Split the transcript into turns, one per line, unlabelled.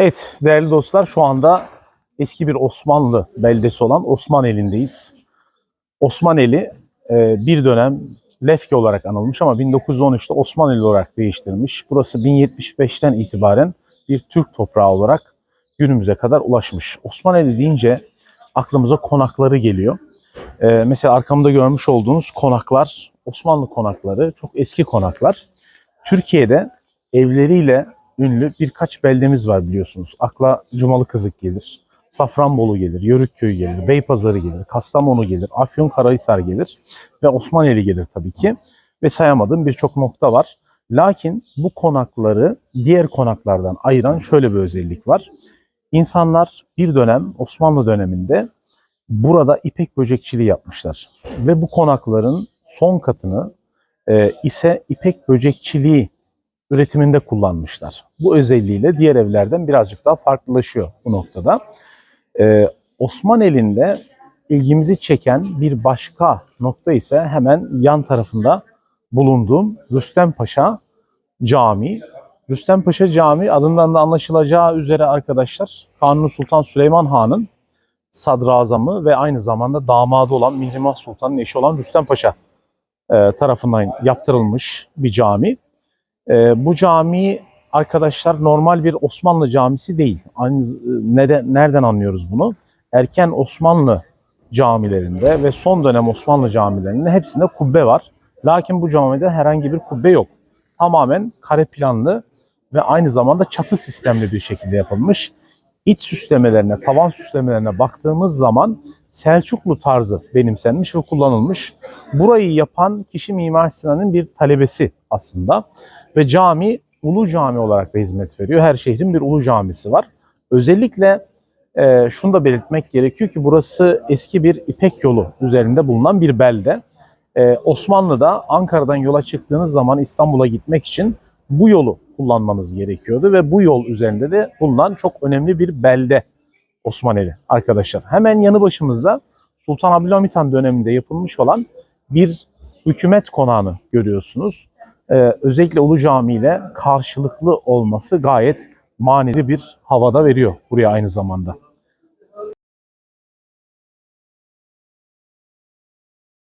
Evet değerli dostlar şu anda eski bir Osmanlı beldesi olan Osmaneli'ndeyiz. Osmaneli e, bir dönem Lefke olarak anılmış ama 1913'te Osmaneli olarak değiştirilmiş. Burası 1075'ten itibaren bir Türk toprağı olarak günümüze kadar ulaşmış. Osmaneli deyince aklımıza konakları geliyor. E, mesela arkamda görmüş olduğunuz konaklar Osmanlı konakları, çok eski konaklar. Türkiye'de evleriyle ünlü birkaç beldemiz var biliyorsunuz. Akla Cumalı Kızık gelir, Safranbolu gelir, Yörükköy gelir, Beypazarı gelir, Kastamonu gelir, Afyonkarahisar gelir ve Osmaneli gelir tabii ki. Ve sayamadığım birçok nokta var. Lakin bu konakları diğer konaklardan ayıran şöyle bir özellik var. İnsanlar bir dönem Osmanlı döneminde burada ipek böcekçiliği yapmışlar. Ve bu konakların son katını e, ise ipek böcekçiliği üretiminde kullanmışlar. Bu özelliğiyle diğer evlerden birazcık daha farklılaşıyor bu noktada. Ee, Osmaneli'nde ilgimizi çeken bir başka nokta ise hemen yan tarafında bulunduğum Rüstem Paşa Camii. Rüstem Paşa Camii adından da anlaşılacağı üzere arkadaşlar Kanuni Sultan Süleyman Han'ın sadrazamı ve aynı zamanda damadı olan Mihrimah Sultan'ın eşi olan Rüstem Paşa e, tarafından yaptırılmış bir cami. Ee, bu cami arkadaşlar normal bir Osmanlı camisi değil. Aynı neden nereden anlıyoruz bunu? Erken Osmanlı camilerinde ve son dönem Osmanlı camilerinde hepsinde kubbe var. Lakin bu camide herhangi bir kubbe yok. Tamamen kare planlı ve aynı zamanda çatı sistemli bir şekilde yapılmış. İç süslemelerine, tavan süslemelerine baktığımız zaman Selçuklu tarzı benimsenmiş ve kullanılmış. Burayı yapan kişi Mimar Sinan'ın bir talebesi aslında. Ve cami ulu cami olarak da hizmet veriyor. Her şehrin bir ulu camisi var. Özellikle e, şunu da belirtmek gerekiyor ki burası eski bir İpek yolu üzerinde bulunan bir belde. E, Osmanlı'da Ankara'dan yola çıktığınız zaman İstanbul'a gitmek için bu yolu kullanmanız gerekiyordu ve bu yol üzerinde de bulunan çok önemli bir belde Osmaneli arkadaşlar. Hemen yanı başımızda Sultan Abdülhamit Han döneminde yapılmış olan bir hükümet konağını görüyorsunuz. Ee, özellikle Ulu Cami ile karşılıklı olması gayet manevi bir havada veriyor buraya aynı zamanda.